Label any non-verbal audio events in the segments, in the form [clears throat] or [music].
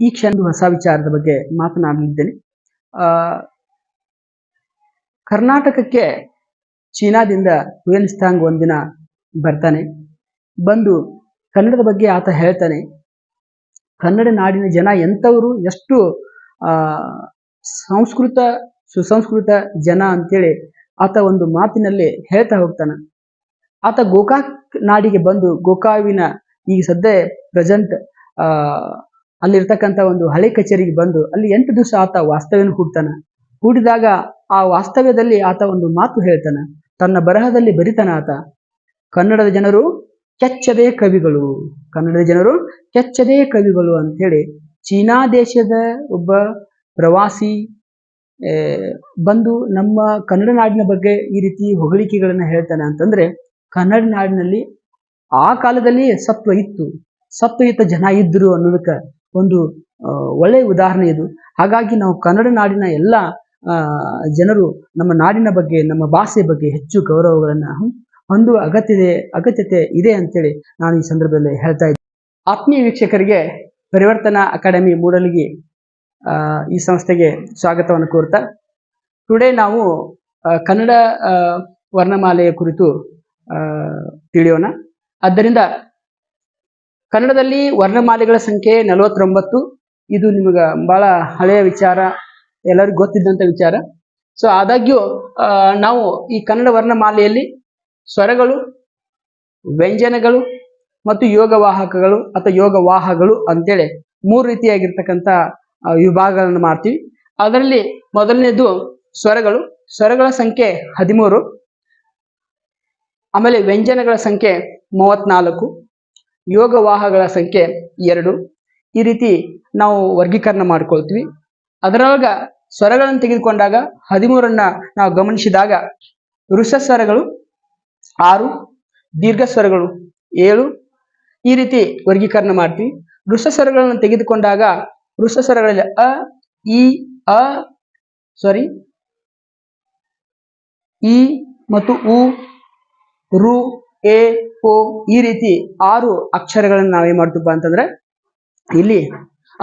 ಈ ಕ್ಷಣ ಹೊಸ ವಿಚಾರದ ಬಗ್ಗೆ ಮಾತನಾಡಲಿದ್ದೇನೆ. ಕರ್ನಾಟಕಕ್ಕೆ ಚೀನಾದಿಂದ ಹುಯನ್ಸ್ತಾಂಗ್ ಒಂದಿನ ಬರ್ತಾನೆ. ಬಂದು ಕನ್ನಡದ ಬಗ್ಗೆ ಆತ ಹೇಳ್ತಾನೆ. ಕನ್ನಡ ನಾಡಿನ ಜನ ಎಂಥವರು ಎಷ್ಟು, ಆ, ಸಂಸ್ಕೃತ, ಸುಸಂಸ್ಕೃತ ಜನ ಅಂತೇಳಿ ಆತ ಒಂದು ಮಾತಿನಲ್ಲಿ ಹೇಳ್ತಾ ಹೋಗ್ತಾನೆ. ಆತ ಗೋಕಾಕ್ ನಾಡಿಗೆ ಬಂದು ಗೋಕಾವಿನ ಈಗ ಸದ್ಯ ಪ್ರೆಸೆಂಟ್ ಅಲ್ಲಿರ್ತಕ್ಕಂಥ ಒಂದು ಹಳೆ ಕಚೇರಿಗೆ ಬಂದು ಅಲ್ಲಿ ಎಂಟು ದಿವಸ ಆತ ವಾಸ್ತವ್ಯನ ಹೂಡ್ತಾನ ಹೂಡಿದಾಗ ಆ ವಾಸ್ತವ್ಯದಲ್ಲಿ ಆತ ಒಂದು ಮಾತು ಹೇಳ್ತಾನ. ತನ್ನ ಬರಹದಲ್ಲಿ ಬರಿತಾನ ಆತ. ಕನ್ನಡದ ಜನರು ಕೆಚ್ಚದೇ ಕವಿಗಳು. ಕನ್ನಡದ ಜನರು ಕೆಚ್ಚದೇ ಕವಿಗಳು ಅಂತ ಹೇಳಿ ಚೀನಾ ದೇಶದ ಒಬ್ಬ ಪ್ರವಾಸಿ ಬಂದು ನಮ್ಮ ಕನ್ನಡ ನಾಡಿನ ಬಗ್ಗೆ ಈ ರೀತಿ ಹೊಗಳಿಕೆಗಳನ್ನ ಹೇಳ್ತಾನೆ ಅಂತಂದ್ರೆ ಕನ್ನಡ ನಾಡಿನಲ್ಲಿ ಆ ಕಾಲದಲ್ಲಿ ಸತ್ವ ಇತ್ತು. ಸತ್ವಯುತ ಜನ ಇದ್ರು ಅನ್ನೋದಕ್ಕೆ ಒಂದು ಒಳ್ಳೆಯ ಉದಾಹರಣೆ ಇದು. ಹಾಗಾಗಿ ನಾವು ಕನ್ನಡ ನಾಡಿನ ಎಲ್ಲ ಜನರು ನಮ್ಮ ನಾಡಿನ ಬಗ್ಗೆ, ನಮ್ಮ ಭಾಷೆ ಬಗ್ಗೆ ಹೆಚ್ಚು ಗೌರವಗಳನ್ನ ಹೊಂದುವ ಅಗತ್ಯತೆ ಅಗತ್ಯತೆ ಇದೆ ಅಂತೇಳಿ ನಾನು ಈ ಸಂದರ್ಭದಲ್ಲಿ ಹೇಳ್ತಾ ಇದ್ದೀನಿ ಆತ್ಮೀಯ ವೀಕ್ಷಕರಿಗೆ ಪರಿವರ್ತನಾ ಅಕಾಡೆಮಿ ಮೂಡಲಿಗೆ ಈ ಸಂಸ್ಥೆಗೆ ಸ್ವಾಗತವನ್ನು ಕೋರ್ತಾ, ಟುಡೇ ನಾವು ಕನ್ನಡ ವರ್ಣಮಾಲೆಯ ಕುರಿತು ತಿಳಿಯೋಣ. ಆದ್ದರಿಂದ ಕನ್ನಡದಲ್ಲಿ ವರ್ಣಮಾಲೆಗಳ ಸಂಖ್ಯೆ ನಲವತ್ತೊಂಬತ್ತು. ಇದು ನಿಮಗೆ ಬಹಳ ಹಳೆಯ ವಿಚಾರ, ಎಲ್ಲರಿಗೂ ಗೊತ್ತಿದ್ದಂಥ ವಿಚಾರ. ಸೊ ಆದಾಗ್ಯೂ ನಾವು ಈ ಕನ್ನಡ ವರ್ಣಮಾಲೆಯಲ್ಲಿ ಸ್ವರಗಳು, ವ್ಯಂಜನಗಳು ಮತ್ತು ಯೋಗವಾಹಕಗಳು ಅಥವಾ ಯೋಗವಾಹಗಳು ಅಂತೇಳಿ ಮೂರು ರೀತಿಯಾಗಿರ್ತಕ್ಕಂಥ ವಿಭಾಗಗಳನ್ನು ಮಾಡ್ತೀವಿ. ಅದರಲ್ಲಿ ಮೊದಲನೇದು ಸ್ವರಗಳು. ಸ್ವರಗಳ ಸಂಖ್ಯೆ ಹದಿಮೂರು. ಆಮೇಲೆ ವ್ಯಂಜನಗಳ ಸಂಖ್ಯೆ ಮೂವತ್ನಾಲ್ಕು. ಯೋಗವಾಹಗಳ ಸಂಖ್ಯೆ ಎರಡು. ಈ ರೀತಿ ನಾವು ವರ್ಗೀಕರಣ ಮಾಡ್ಕೊಳ್ತೀವಿ. ಅದರೊಳಗ ಸ್ವರಗಳನ್ನು ತೆಗೆದುಕೊಂಡಾಗ ಹದಿಮೂರನ್ನ ನಾವು ಗಮನಿಸಿದಾಗ ಸ್ವರಗಳು ಆರು, ದೀರ್ಘ ಸ್ವರಗಳು ಏಳು. ಈ ರೀತಿ ವರ್ಗೀಕರಣ ಮಾಡ್ತೀವಿ. ಸ್ವರಗಳನ್ನು ತೆಗೆದುಕೊಂಡಾಗ ಸ್ವರಗಳಲ್ಲಿ ಅ, ಇ, ಅ ಸಾರಿ ಇ ಮತ್ತು ಉ, ರು, ಎ ಓ, ಈ ರೀತಿ ಆರು ಅಕ್ಷರಗಳನ್ನ ನಾವೇನ್ ಮಾಡ್ತೀವಪ್ಪ ಅಂತಂದ್ರೆ, ಇಲ್ಲಿ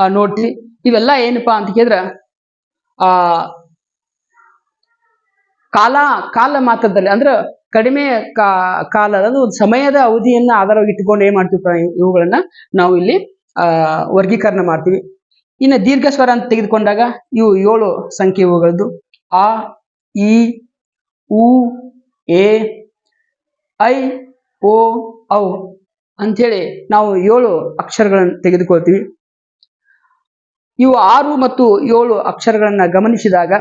ನೋಡ್ತೀವಿ. ಇವೆಲ್ಲ ಏನಪ್ಪಾ ಅಂತ ಕೇಳಿದ್ರೆ, ಆ, ಕಾಲ ಕಾಲ ಮಾತ್ರದಲ್ಲಿ, ಅಂದ್ರೆ ಕಡಿಮೆ ಕಾ, ಕಾಲ, ಅದು ಸಮಯದ ಅವಧಿಯನ್ನ ಆಧಾರವಾಗಿ ಇಟ್ಕೊಂಡು ಏನ್ ಮಾಡ್ತೀವಿ ಇವುಗಳನ್ನ ನಾವು ಇಲ್ಲಿ, ಆ, ವರ್ಗೀಕರಣ ಮಾಡ್ತೀವಿ. ಇನ್ನು ದೀರ್ಘ ಸ್ವರ ಅಂತ ತೆಗೆದುಕೊಂಡಾಗ, ಇವು ಏಳು ಸಂಖ್ಯೆ ಇವುಗಳದ್ದು. ಆ ಇ ಉ, ಎ, ಐ ಓ, ಔ ಅಂಥೇಳಿ ನಾವು ಏಳು ಅಕ್ಷರಗಳನ್ನು ತೆಗೆದುಕೊಳ್ತೀವಿ. ಇವು ಆರು ಮತ್ತು ಏಳು ಅಕ್ಷರಗಳನ್ನ ಗಮನಿಸಿದಾಗ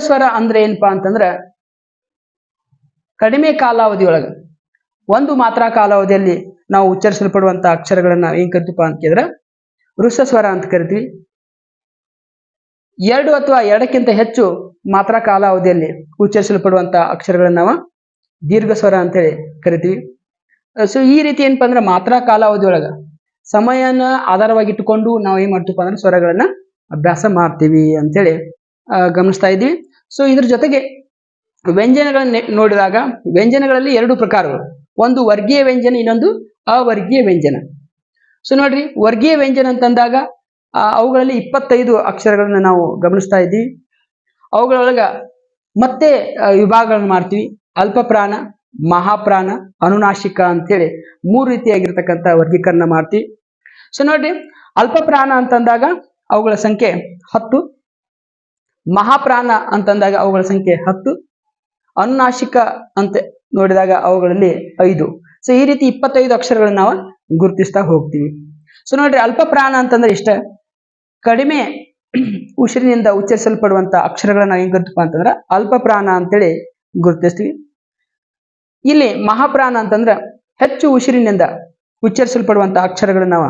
ಸ್ವರ ಅಂದ್ರೆ ಏನಪ್ಪಾ ಅಂತಂದ್ರೆ ಕಡಿಮೆ ಕಾಲಾವಧಿಯೊಳಗೆ, ಒಂದು ಮಾತ್ರ ಕಾಲಾವಧಿಯಲ್ಲಿ ನಾವು ಉಚ್ಚರಿಸಲ್ಪಡುವಂತ ಅಕ್ಷರಗಳನ್ನ ಏನ್ ಕರಿತೀವಪ್ಪ ಅಂತ ಕೇಳಿದ್ರೆ ಸ್ವರ ಅಂತ ಕರಿತೀವಿ. ಎರಡು ಅಥವಾ ಎರಡಕ್ಕಿಂತ ಹೆಚ್ಚು ಮಾತ್ರ ಕಾಲಾವಧಿಯಲ್ಲಿ ಉಚ್ಚರಿಸಲ್ಪಡುವಂತ ಅಕ್ಷರಗಳನ್ನ ನಾವು ದೀರ್ಘ ಸ್ವರ ಅಂತೇಳಿ ಕರಿತೀವಿ. ಸೊ ಈ ರೀತಿ ಏನಪ್ಪ ಅಂದ್ರೆ ಮಾತ್ರ ಕಾಲಾವಧಿಯೊಳಗ ಸಮಯನ ಆಧಾರವಾಗಿ ಇಟ್ಟುಕೊಂಡು ನಾವು ಏನ್ ಮಾಡ್ತೀವಪ್ಪ ಅಂದ್ರೆ ಸ್ವರಗಳನ್ನ ಅಭ್ಯಾಸ ಮಾಡ್ತೀವಿ ಅಂತೇಳಿ ಗಮನಿಸ್ತಾ ಇದ್ವಿ ಸೊ ಇದ್ರ ಜೊತೆಗೆ ವ್ಯಂಜನಗಳನ್ನ ನೋಡಿದಾಗ ವ್ಯಂಜನಗಳಲ್ಲಿ ಎರಡು ಪ್ರಕಾರಗಳು. ಒಂದು ವರ್ಗೀಯ ವ್ಯಂಜನ, ಇನ್ನೊಂದು ಅವರ್ಗೀಯ ವ್ಯಂಜನ. ಸೊ ನೋಡ್ರಿ, ವರ್ಗೀಯ ವ್ಯಂಜನ ಅಂತಂದಾಗ ಅವುಗಳಲ್ಲಿ ಇಪ್ಪತ್ತೈದು ಅಕ್ಷರಗಳನ್ನ ನಾವು ಗಮನಿಸ್ತಾ ಇದ್ದೀವಿ. ಅವುಗಳೊಳಗ ಮತ್ತೆ ವಿಭಾಗಗಳನ್ನ ಮಾಡ್ತೀವಿ. ಅಲ್ಪ ಪ್ರಾಣ ಮಹಾಪ್ರಾಣ, ಅನುನಾಶಿಕ ಅಂತೇಳಿ ಮೂರು ರೀತಿಯಾಗಿರ್ತಕ್ಕಂಥ ವರ್ಗೀಕರಣ ಮಾಡ್ತೀವಿ. ಸೊ ನೋಡ್ರಿ, ಅಲ್ಪಪ್ರಾಣ ಅಂತಂದಾಗ ಅವುಗಳ ಸಂಖ್ಯೆ ಹತ್ತು, ಮಹಾಪ್ರಾಣ ಅಂತಂದಾಗ ಅವುಗಳ ಸಂಖ್ಯೆ ಹತ್ತು, ಅನುನಾಶಿಕ ಅಂತ ನೋಡಿದಾಗ ಅವುಗಳಲ್ಲಿ ಐದು. ಸೊ ಈ ರೀತಿ ಇಪ್ಪತ್ತೈದು ಅಕ್ಷರಗಳನ್ನ ನಾವು ಗುರುತಿಸ್ತಾ ಹೋಗ್ತೀವಿ. ಸೊ ನೋಡ್ರಿ ಅಲ್ಪ ಪ್ರಾಣ ಅಂತಂದ್ರೆ ಇಷ್ಟ. ಕಡಿಮೆ ಉಸಿರಿನಿಂದ ಉಚ್ಚರಿಸಲ್ಪಡುವಂತ ಅಕ್ಷರಗಳನ್ನ ನಾವು ಹೆಂಗ್ ಗೊತ್ತಪ್ಪ ಅಂತಂದ್ರೆ ಅಲ್ಪ ಪ್ರಾಣ ಅಂತೇಳಿ ಗುರುತಿಸ್ತೀವಿ. ಇಲ್ಲಿ ಮಹಾಪ್ರಾಣ ಅಂತಂದ್ರೆ ಹೆಚ್ಚು ಉಸಿರಿನಿಂದ ಉಚ್ಚರಿಸಲ್ಪಡುವಂತ ಅಕ್ಷರಗಳನ್ನ ನಾವು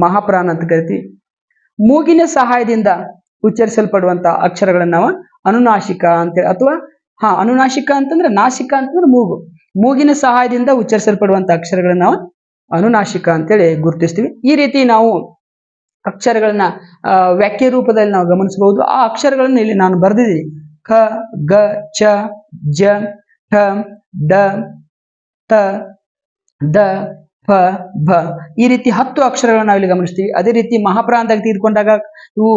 ಮಹಾಪ್ರಾಣ ಅಂತ ಕರಿತೀವಿ. ಮೂಗಿನ ಸಹಾಯದಿಂದ ಉಚ್ಚರಿಸಲ್ಪಡುವಂತ ಅಕ್ಷರಗಳನ್ನ ನಾವು ಅನುನಾಶಿಕ ಅಂತೇಳಿ ಅಥವಾ ಹಾ, ಅನುನಾಶಿಕ ಅಂತಂದ್ರೆ ನಾಶಿಕ ಅಂತಂದ್ರೆ ಮೂಗು. ಮೂಗಿನ ಸಹಾಯದಿಂದ ಉಚ್ಚರಿಸಲ್ಪಡುವಂತ ಅಕ್ಷರಗಳನ್ನ ನಾವು ಅನುನಾಶಿಕ ಅಂತೇಳಿ ಗುರುತಿಸ್ತೀವಿ. ಈ ರೀತಿ ನಾವು ಅಕ್ಷರಗಳನ್ನ ವ್ಯಾಖ್ಯ ರೂಪದಲ್ಲಿ ನಾವು ಗಮನಿಸಬಹುದು. ಆ ಅಕ್ಷರಗಳನ್ನ ಇಲ್ಲಿ ನಾನು ಬರೆದಿದ್ದೀನಿ. ಖ ಗ, ಚ, ಜ ಠ, ಡ, ತ, ದ, ಫ, ಭ. ಈ ರೀತಿ ಹತ್ತು ಅಕ್ಷರಗಳನ್ನು ನಾವಿಲ್ಲಿ ಗಮನಿಸ್ತೀವಿ. ಅದೇ ರೀತಿ ಮಹಾಪ್ರಾಂತಕ್ಕೆ ತೀರ್ಕೊಂಡಾಗ ಇವು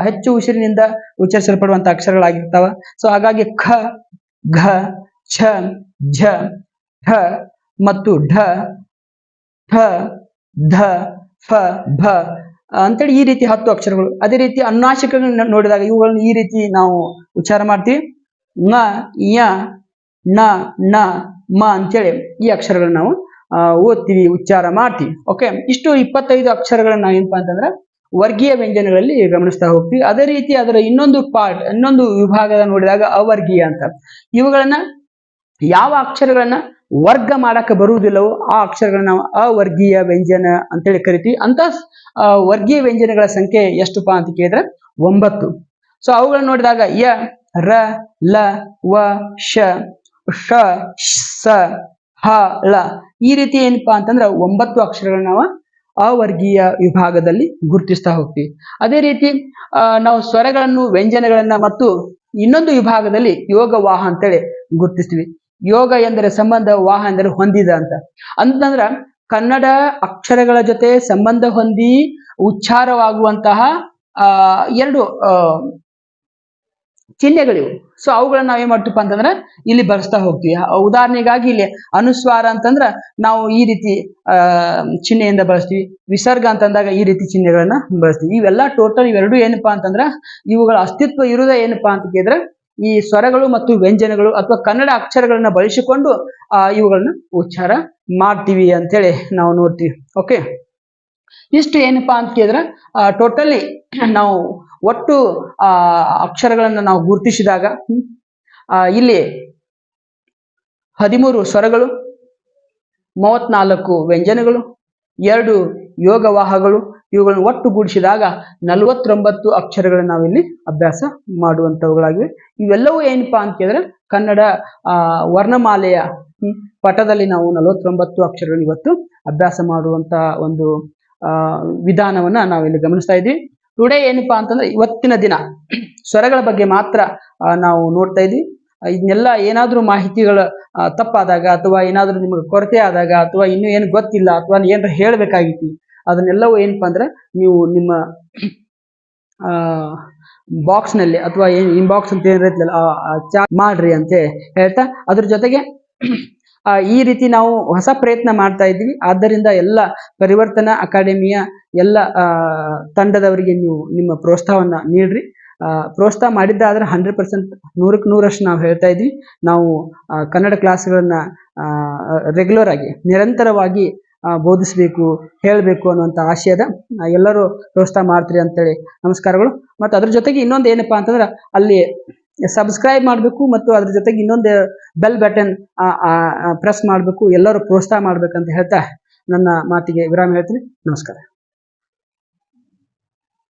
ಹೆಚ್ಚು ಉಸಿರಿನಿಂದ ಉಚ್ಚರಿಸಲ್ಪಡುವಂತ ಅಕ್ಷರಗಳಾಗಿರ್ತಾವ. ಸೊ ಹಾಗಾಗಿ ಖ, ಘ, ಛ, ಝ, ಠ ಮತ್ತು ಢ, ಠ, ಧ, ಫ, ಭ. ಅಂತೇಳಿ ಈ ರೀತಿ ಹತ್ತು ಅಕ್ಷರಗಳು. ಅದೇ ರೀತಿ ಅನುನಾಸಿಕಗಳನ್ನ ನೋಡಿದಾಗ ಇವುಗಳನ್ನು ಈ ರೀತಿ ನಾವು ಉಚ್ಚಾರ ಮಾಡ್ತೀವಿ. ನ ಯ ನ ನ, ಮ ಅಂತೇಳಿ ಈ ಅಕ್ಷರಗಳನ್ನ ನಾವು ಓದ್ತೀವಿ, ಉಚ್ಚಾರ ಮಾಡ್ತೀವಿ. ಓಕೆ ಇಷ್ಟು ಇಪ್ಪತ್ತೈದು ಅಕ್ಷರಗಳನ್ನ ಏನಪ್ಪಾ ಅಂತಂದ್ರೆ ವರ್ಗೀಯ ವ್ಯಂಜನಗಳಲ್ಲಿ ಗಮನಿಸ್ತಾ ಹೋಗ್ತೀವಿ. ಅದೇ ರೀತಿ ಅದರ ಇನ್ನೊಂದು ಪಾರ್ಟ್ ಇನ್ನೊಂದು ವಿಭಾಗದ ನೋಡಿದಾಗ ಅವರ್ಗೀಯ ಅಂತ. ಇವುಗಳನ್ನ ಯಾವ ಅಕ್ಷರಗಳನ್ನ ವರ್ಗ ಮಾಡಕ ಬರುವುದಿಲ್ಲವೋ ಆ ಅಕ್ಷರಗಳನ್ನ ನಾವು ಅವರ್ಗೀಯ ವ್ಯಂಜನ ಅಂತೇಳಿ ಕರಿತೀವಿ. ಅಂತ ವರ್ಗೀಯ ವ್ಯಂಜನಗಳ ಸಂಖ್ಯೆ ಎಷ್ಟುಪಾ ಅಂತ ಕೇಳಿದ್ರೆ ಒಂಬತ್ತು. ಸೊ ಅವುಗಳನ್ನ ನೋಡಿದಾಗ ಯ, ರ, ಲ, ವ, ಶ ಷ, ಸ, ಹ, ಳ ಈ ರೀತಿ ಏನಪ್ಪಾ ಅಂತಂದ್ರೆ ಒಂಬತ್ತು ಅಕ್ಷರಗಳನ್ನ ನಾವು ಅವರ್ಗೀಯ ವಿಭಾಗದಲ್ಲಿ ಗುರುತಿಸ್ತಾ ಹೋಗ್ತೀವಿ. ಅದೇ ರೀತಿ ನಾವು ಸ್ವರಗಳನ್ನು, ವ್ಯಂಜನಗಳನ್ನ ಮತ್ತು ಇನ್ನೊಂದು ವಿಭಾಗದಲ್ಲಿ ಯೋಗ, ವಾಹ ಅಂತೇಳಿ ಗುರುತಿಸ್ತೀವಿ. ಯೋಗ ಎಂದರೆ ಸಂಬಂಧ, ವಾಹ ಎಂದರೆ ಹೊಂದಿದ ಅಂತ. ಅಂತಂದ್ರ ಕನ್ನಡ ಅಕ್ಷರಗಳ ಜೊತೆ ಸಂಬಂಧ ಹೊಂದಿ ಉಚ್ಚಾರವಾಗುವಂತಹ ಎರಡು ಚಿಹ್ನೆಗಳಿವು. ಸೊ ಅವುಗಳನ್ನ ನಾವೇನ್ ಮಾಡ್ತೀವಪ್ಪ ಅಂತಂದ್ರೆ, ಇಲ್ಲಿ ಬರ್ಸ್ತಾ ಹೋಗ್ತೀವಿ. ಉದಾಹರಣೆಗಾಗಿ ಇಲ್ಲಿ ಅನುಸ್ವಾರ ಅಂತಂದ್ರ, ನಾವು ಈ ರೀತಿ ಚಿಹ್ನೆಯಿಂದ ಬಳಸ್ತೀವಿ. ವಿಸರ್ಗ ಅಂತಂದಾಗ ಈ ರೀತಿ ಚಿಹ್ನೆಗಳನ್ನ ಬಳಸ್ತೀವಿ. ಇವೆಲ್ಲ ಟೋಟಲ್ ಇವೆರಡು ಏನಪ್ಪಾ ಅಂತಂದ್ರ, ಇವುಗಳ ಅಸ್ತಿತ್ವ ಇರುವುದೇ ಏನಪ್ಪಾ ಅಂತ ಕೇಳಿದ್ರೆ, ಈ ಸ್ವರಗಳು ಮತ್ತು ವ್ಯಂಜನಗಳು ಅಥವಾ ಕನ್ನಡ ಅಕ್ಷರಗಳನ್ನ ಬಳಸಿಕೊಂಡು, ಆ, ಇವುಗಳನ್ನ ಉಚ್ಚಾರ ಮಾಡ್ತೀವಿ ಅಂತೇಳಿ ನಾವು ನೋಡ್ತೀವಿ. ಓಕೆ ಇಷ್ಟು ಏನಪ್ಪಾ ಅಂತ ಕೇಳಿದ್ರೆ ಟೋಟಲಿ ನಾವು ಒಟ್ಟು, ಆ, ಅಕ್ಷರಗಳನ್ನ ನಾವು ಗುರುತಿಸಿದಾಗ ಇಲ್ಲಿ ಹದಿಮೂರು ಸ್ವರಗಳು, ಮೂವತ್ನಾಲ್ಕು ವ್ಯಂಜನಗಳು, ಎರಡು ಯೋಗವಾಹಗಳು, ಇವುಗಳನ್ನು ಒಟ್ಟುಗೂಡಿಸಿದಾಗ ನಲವತ್ತೊಂಬತ್ತು ಅಕ್ಷರಗಳನ್ನು ನಾವಿಲ್ಲಿ ಅಭ್ಯಾಸ ಮಾಡುವಂಥವುಗಳಾಗಿವೆ. ಇವೆಲ್ಲವೂ ಏನಪ್ಪಾ ಅಂತ ಕೇಳಿದ್ರೆ, ಕನ್ನಡ ವರ್ಣಮಾಲೆಯ ಪಟದಲ್ಲಿ ನಾವು ನಲವತ್ತೊಂಬತ್ತು ಅಕ್ಷರಗಳು ಇವತ್ತು ಅಭ್ಯಾಸ ಮಾಡುವಂತಹ ಒಂದು ವಿಧಾನವನ್ನ ನಾವಿಲ್ಲಿ ಗಮನಿಸ್ತಾ ಇದ್ವಿ ಟುಡೇ ಏನಪ್ಪಾ ಅಂತಂದ್ರೆ ಇವತ್ತಿನ ದಿನ [clears throat] ಸ್ವರಗಳ ಬಗ್ಗೆ ಮಾತ್ರ ನಾವು ನೋಡ್ತಾ ಇದ್ವಿ. ಇದನ್ನೆಲ್ಲ ಏನಾದರೂ ಮಾಹಿತಿಗಳ ತಪ್ಪಾದಾಗ ಅಥವಾ ಏನಾದರೂ ನಿಮಗೆ ಕೊರತೆ ಆದಾಗ ಅಥವಾ ಇನ್ನೂ ಏನು ಗೊತ್ತಿಲ್ಲ ಅಥವಾ ಏನಾರ ಹೇಳ್ಬೇಕಾಗಿತ್ತು, ಅದನ್ನೆಲ್ಲವೂ ಏನಪ್ಪಾ ಅಂದ್ರೆ ನೀವು ನಿಮ್ಮ, ಆ ಬಾಕ್ಸ್ನಲ್ಲಿ ಅಥವಾ ಏನು ಇನ್ಬಾಕ್ಸ್ ಅಂತ ಏನಿರತ್ತಲ್ಲ ಚಾ ಮಾಡ್ರಿ ಅಂತ ಹೇಳ್ತಾ, ಅದ್ರ ಜೊತೆಗೆ [clears throat] ಈ ರೀತಿ ನಾವು ಹೊಸ ಪ್ರಯತ್ನ ಮಾಡ್ತಾ ಇದ್ವಿ ಆದ್ದರಿಂದ ಎಲ್ಲ ಪರಿವರ್ತನಾ ಅಕಾಡೆಮಿಯ ಎಲ್ಲ ತಂಡದವರಿಗೆ ನೀವು ನಿಮ್ಮ ಪ್ರೋತ್ಸಾಹವನ್ನು ನೀಡ್ರಿ. ಪ್ರೋತ್ಸಾಹ ಮಾಡಿದ್ದಾದ್ರೆ ಹಂಡ್ರೆಡ್ ಪರ್ಸೆಂಟ್ ನೂರಕ್ಕೆ ನೂರಷ್ಟು ನಾವು ಹೇಳ್ತಾ ಇದ್ವಿ ನಾವು ಕನ್ನಡ ಕ್ಲಾಸ್ಗಳನ್ನು ರೆಗ್ಯುಲರ್ ಆಗಿ, ನಿರಂತರವಾಗಿ ಬೋಧಿಸಬೇಕು, ಹೇಳಬೇಕು ಅನ್ನುವಂಥ ಆಶಯದ ಎಲ್ಲರೂ ಪ್ರೋತ್ಸಾಹ ಮಾಡ್ತೀರಿ ಅಂತೇಳಿ ನಮಸ್ಕಾರಗಳು. ಮತ್ತು ಅದ್ರ ಜೊತೆಗೆ ಇನ್ನೊಂದು ಏನಪ್ಪಾ ಅಂತಂದ್ರೆ ಅಲ್ಲಿ ಸಬ್ಸ್ಕ್ರೈಬ್ ಮಾಡಬೇಕು ಮತ್ತು ಅದ್ರ ಜೊತೆಗೆ ಇನ್ನೊಂದು ಬೆಲ್ ಬಟನ್ ಪ್ರೆಸ್ ಮಾಡಬೇಕು, ಎಲ್ಲರೂ ಪ್ರೋತ್ಸಾಹ ಮಾಡ್ಬೇಕಂತ ಹೇಳ್ತಾ ನನ್ನ ಮಾತಿಗೆ ವಿರಾಮ ಹೇಳ್ತೀನಿ. ನಮಸ್ಕಾರ.